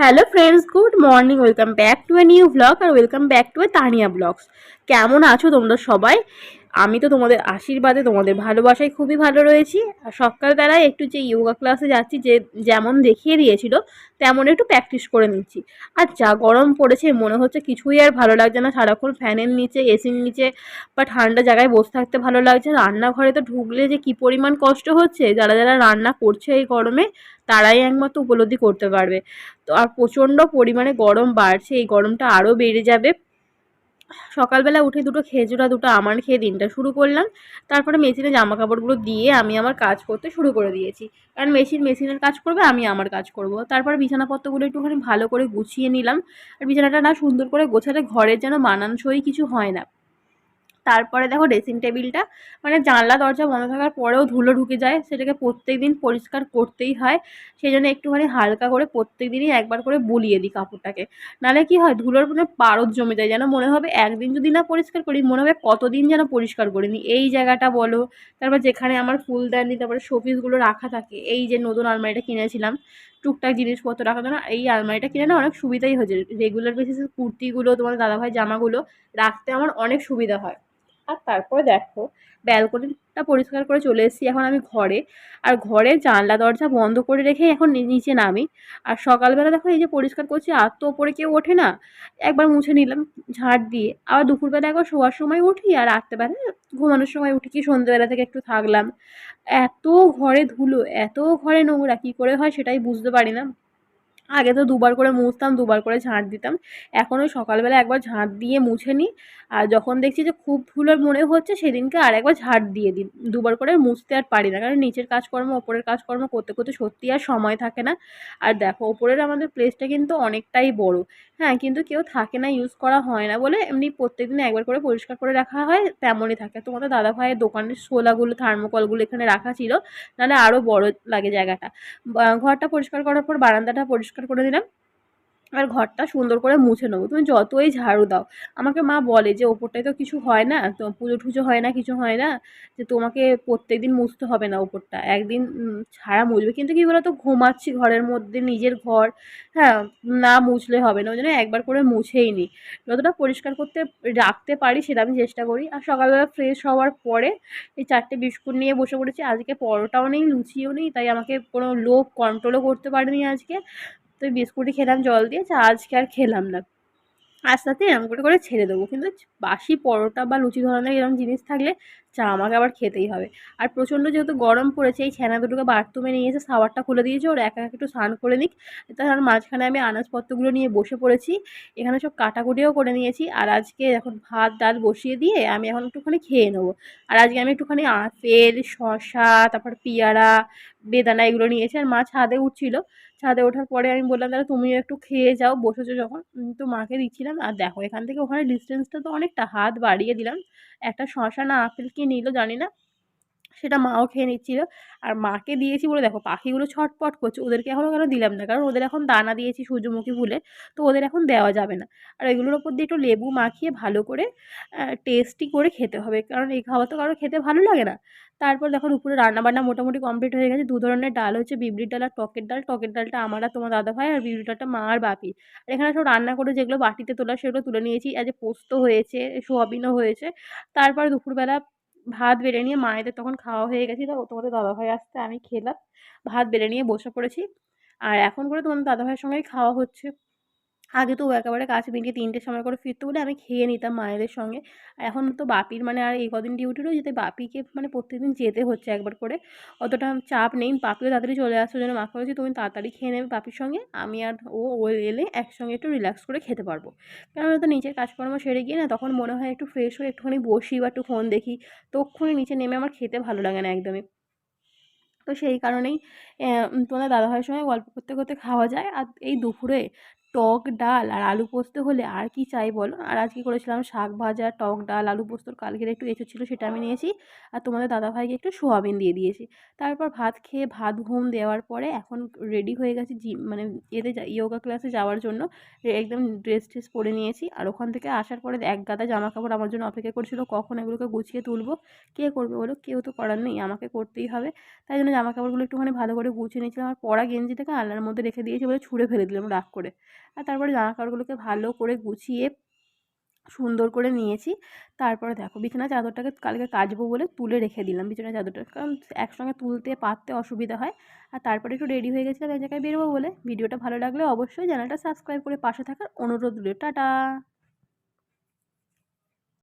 Hello friends good morning welcome back to a new blog R welcome back to a Tania blogs কেমন আছো তোমরা সবাই? আমি তো তোমাদের আশীর্বাদে, তোমাদের ভালোবাসায় খুবই ভালো রয়েছি। আর সকালবেলায় একটু যে ইয়োগা ক্লাসে যাচ্ছি, যে যেমন দেখিয়ে দিয়েছিল, তেমন একটু প্র্যাকটিস করে নিচ্ছি। আর যা গরম পড়েছে, মনে হচ্ছে কিছুই আর ভালো লাগছে না। সারাক্ষণ ফ্যানের নিচে এসির নিচে বা ঠান্ডা জায়গায় বসে থাকতে ভালো লাগছে রান্নাঘরে তো ঢুকলে যে কী পরিমাণ কষ্ট হচ্ছে, যারা যারা রান্না করছে এই গরমে, তারাই একমাত্র উপলব্ধি করতে পারবে। তো আর প্রচণ্ড পরিমাণে গরম বাড়ছে, এই গরমটা আরও বেড়ে যাবে। সকালবেলা উঠে দুটো খেজুরা, দুটো আমার খেয়ে দিনটা শুরু করলাম। তারপরে মেশিনে জামা কাপড়গুলো দিয়ে আমি আমার কাজ করতে শুরু করে দিয়েছি। কারণ মেশিন, মেশিনের কাজ করবে, আমি আমার কাজ করব। তারপর বিছানাপত্রগুলো একটুখানি ভালো করে গুছিয়ে নিলাম। আর বিছানাটা না সুন্দর করে গোছালে ঘরের যেন মানানসই কিছু হয় না। তারপরে দেখো ড্রেসিং টেবিলটা মানে জানলা, দরজা বন্ধ থাকার পরেও ধুলো ঢুকে যায়, সেটাকে প্রত্যেক দিন পরিষ্কার করতেই হয়। সেই জন্য একটুখানি হালকা করে প্রত্যেক দিনই একবার করে বুলিয়ে দিই কাপড়টাকে। নাহলে কি হয়, ধুলোর মানে পারদ জমে যায়। যেন মনে হবে একদিন যদি না পরিষ্কার করি, মনে হবে কতদিন যেন পরিষ্কার করিনি এই জায়গাটা বলো, তারপর যেখানে আমার ফুলদানি তারপরে শোপিসগুলো রাখা থাকে, এই যে নতুন আলমারিটা কিনেছিলাম টুকটাক জিনিসপত্র রাখার জন্য এই আলমারিটা কিনে না অনেক সুবিধাই হয়েছে। রেগুলার বেসিসে কুর্তিগুলো, তোমার দাদাভাই জামাগুলো রাখতে আমার অনেক সুবিধা হয়। আর তারপরে দেখো, ব্যালকনিটা পরিষ্কার করে চলে এসেছি এখন আমি ঘরে। আর ঘরে জানলা, দরজা বন্ধ করে রেখে এখন নিচে নামি। আর সকালবেলা দেখো এই যে পরিষ্কার করছি, আর তো ওপরে কেউ ওঠে না। একবার মুছে নিলাম ঝাড় দিয়ে। আবার দুপুরবেলা একবার শোয়ার সময় উঠি আর রাত্রেবেলা ঘুমানোর সময় উঠি, কি সন্ধ্যেবেলা থেকে একটু থাকলাম। এত ঘরে ধুলো, এত ঘরে নোংরা, কী করে হয় সেটাই বুঝতে পারি না। আগে তো দুবার করে মুছতাম, দুবার করে ঝাঁট দিতাম। এখন ওই সকালবেলা একবার ঝাঁট দিয়ে মুছে নিই। আর যখন দেখছি যে খুব ধুলোর মনে হচ্ছে, সেদিনকে আর একবার ঝাঁট দিয়ে দিই। দুবার করে মুছতে আর পারি না, কারণ নিচের কাজকর্ম, ওপরের কাজকর্ম করতে করতে সত্যি আর সময় থাকে না। আর দেখো, ওপরের আমাদের প্লেসটা কিন্তু অনেকটাই বড়। হ্যাঁ কিন্তু কেউ থাকে না ইউজ করা হয় না বলে এমনি প্রত্যেকদিন একবার করে পরিষ্কার করে রাখা হয়, তেমনই থাকে। তোমাদের দাদা ভাইয়ের দোকানের শোলাগুলো থার্মোকলগুলো এখানে রাখা ছিল, নাহলে আরও বড় লাগে জায়গাটা। ঘরটা পরিষ্কার করার পর বারান্দাটা পরিষ্কার করে দিলাম। আর ঘরটা সুন্দর করে মুছে নেব। তুমি যতই ঝাড়ু দাও, আমাকে মা বলে যে ওপরটায় তো কিছু হয় না, তো পুজো টুজো হয় না, কিছু হয় না, যে তোমাকে প্রত্যেক দিন মুছতে হবে না ওপরটা। একদিন ছাড়া মুছবে। কিন্তু কী বলো তো ঘুমাচ্ছি ঘরের মধ্যে, নিজের ঘর হ্যাঁ না মুছলে হবে না। ওই জন্য একবার করে মুছেই নিই যতটা পরিষ্কার করতে রাখতে পারি সেটা আমি চেষ্টা করি। আর সকালবেলা ফ্রেশ হওয়ার পরে এই চারটে বিস্কুট নিয়ে বসে পড়েছি। আজকে পরোটাও নেই, লুচিও নেই, তাই আমাকে কোনো লোভ কন্ট্রোলও করতে পারিনি আজকে। তো বিস্কুটই খেলাম, জল দিয়ে চা আজকে আর খেলাম না। আস্তে আস্তে এরকম করে করে ছেড়ে দেবো। কিন্তু বাসি পরোটা বা লুচি ধরনের এরকম জিনিস থাকলে চা, আমাকে আবার খেতেই হবে। আর প্রচণ্ড যেহেতু গরম পড়েছে, এই ছানা দুটোকে বাথরুমে নিয়ে এসে সাওয়ারটা খুলে দিয়েছে, ওর একা একটু স্নান করে নিক। তার মাঝখানে আমি আনাজপত্রগুলো নিয়ে বসে পড়েছি, এখানে সব কাটাকুটিও করে নিয়েছি। আর আজকে এখন ভাত, ডাল বসিয়ে দিয়ে আমি এখন একটুখানি খেয়ে নেব। আর আজকে আমি একটুখানি আপেল শশা তারপর পেয়ারা, বেদানা এগুলো নিয়েছি। আর মা ছাদে উঠছিলো। ছাদে ওঠার পরে আমি বললাম দাদা তুমিও একটু খেয়ে যাও, বসেছো যখন। তো মাকে দিচ্ছিলাম। আর দেখো, এখান থেকে ওখানে ডিস্টেন্সটা তো অনেকটা, হাত বাড়িয়ে দিলাম। একটা শশা না আপেল কি নিল জানি না। সেটা মাও খেয়ে নিচ্ছিল। আর মাকে দিয়েছি বলে দেখো, পাখিগুলো ছটপট করছে, ওদেরকে এখনও কেন দিলাম না? কারণ ওদের এখন দানা দিয়েছি সূর্যমুখী ফুলে, তো ওদের এখন দেওয়া যাবে না। আর এগুলোর ওপর দিয়ে একটু লেবু মাখিয়ে ভালো করে টেস্টি করে খেতে হবে। কারণ এই খাবার তো কারও খেতে ভালো লাগে না। তারপর দেখো দুপুরে রান্নাবান্না মোটামুটি কমপ্লিট হয়ে গেছে। দু ধরনের ডাল হচ্ছে বিবরির ডাল আর টকের ডাল। টকের ডালটা আমার আর তোমার দাদা ভাই আর বিবরির ডালটা মা আর বাপি। আর এখানে সব রান্না করে যেগুলো বাটিতে তোলা সেগুলো তুলে নিয়েছি। আজ পোস্ত হয়েছে, সোয়াবিনও হয়েছে। তারপর দুপুরবেলা ভাত বেড়ে নিয়ে মায়েদের তখন খাওয়া হয়ে গেছিল তোমাদের দাদাভাই আসতে আমি খেলাম, ভাত বেড়ে নিয়ে বসে পড়েছি। আর এখন করে তোমাদের দাদাভাইয়ের সঙ্গেই খাওয়া হচ্ছে। আগে তো ও একেবারে কাছে মিটিয়ে তিনটের সময় করে ফিরতো বলে আমি খেয়ে নিতাম মায়েদের সঙ্গে। এখন তো বাপির মানে আর এই কদিন ডিউটি রয়েছে, তাই বাপিকে মানে প্রত্যেকদিন যেতে হচ্ছে একবার করে। অতটা চাপ নেই, বাপিও তাড়াতাড়ি চলে আসছে জন্য মা বলেছি, তুমি তাড়াতাড়ি খেয়ে নেবে বাপির সঙ্গে, আমি আর ও ও এলে একসঙ্গে একটু রিল্যাক্স করে খেতে পারব। কারণ তো নিচের কাজকর্ম সেরে গিয়ে না তখন মনে হয় একটু ফ্রেশ হয়ে একটুখানি বসি বা একটু ফোন দেখি তক্ষুনি নিচে নেমে আমার খেতে ভালো লাগে না একদমই। তো সেই কারণেই তোমাদের দাদাভাইয়ের সঙ্গে গল্প করতে করতে খাওয়া যায়। আর এই দুপুরে টক ডাল আর আলু পোস্ত হলে আর কি চাই বলো? আর আজকে করেছিলাম শাক ভাজা, টক ডাল, আলু পোস্তর কালকের একটু এঁচো ছিল সেটা আমি নিয়েছি। আর তোমাদের দাদাভাইকে একটু সোয়াবিন দিয়ে দিয়েছি। তারপর ভাত খেয়ে, ভাত ঘুম দেওয়ার পরে এখন রেডি হয়ে গেছি জিম মানে এতে ইয়োগা ক্লাসে যাওয়ার জন্য। একদম ড্রেস ট্রেস পরে নিয়েছি। আর ওখান থেকে আসার পরে এক গাদা জামা কাপড় আমার জন্য অপেক্ষা করছিল, কখন এগুলোকে গুছিয়ে তুলবো? কে করবে বলো? কেউ তো করার নেই, আমাকে করতেই হবে। তাই জন্য জামা কাপড়গুলো একটুখানি ভালো করে গুছিয়ে নিয়েছিলাম। আর পরা গেঞ্জিটাকে আলনার মধ্যে রেখে দিয়েছি বলে ছুঁড়ে ফেলে দিলাম রাগ করে। তারপরে জামা কাপড়গুলোকে ভালো করে গুছিয়ে সুন্দর করে নিয়েছি। তারপরে দেখো, বিছানা চাদরটাকে কালকে কাচবো বলে তুলে রেখে দিলাম বিছানা চাদরটা। কারণ একসঙ্গে তুলতে পারতে অসুবিধা হয়। আর তারপরে একটু রেডি হয়ে গেছিলাম এক জায়গায় বেরোবো বলে। ভিডিওটা ভালো লাগলে অবশ্যই চ্যানেলটা সাবস্ক্রাইব করে পাশে থাকার অনুরোধ রইল। টাটা!